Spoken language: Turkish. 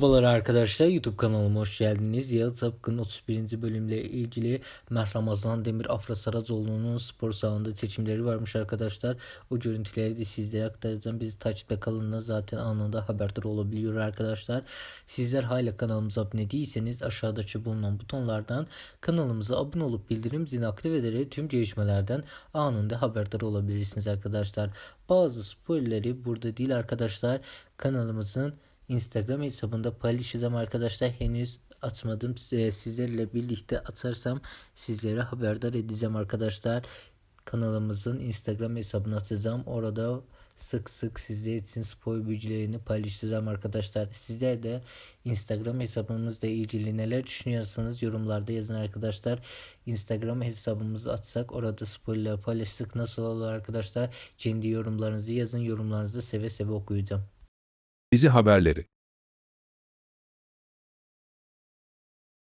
Merhabalar arkadaşlar YouTube kanalıma hoş geldiniz. Yağız Apkın 31. bölümle ilgili Meh Ramazan Demir Afra Saracoğlu'nun spor salonunda seçimleri varmış arkadaşlar. O görüntüleri de sizlere aktaracağım. Bizi takipte kalın da zaten anında haberdar olabiliyor arkadaşlar. Sizler hala kanalımıza abone değilseniz aşağıdaki bulunan butonlardan kanalımıza abone olup bildirim zilini aktif ederek tüm gelişmelerden anında haberdar olabilirsiniz arkadaşlar. Bazı spoilerleri burada değil arkadaşlar. Kanalımızın Instagram hesabında paylaşacağım arkadaşlar. Henüz atmadım. Sizlerle birlikte atarsam sizlere haberdar edeceğim arkadaşlar. Kanalımızın Instagram hesabını atacağım. Orada sık sık sizler için spor bilgilerini paylaşacağım arkadaşlar. Sizler de Instagram hesabımızla ilgili neler düşünüyorsanız yorumlarda yazın arkadaşlar. Instagram hesabımızı atsak orada spoiler paylaştık nasıl olur arkadaşlar. Kendi yorumlarınızı yazın. Yorumlarınızı seve seve okuyacağım. Dizi haberleri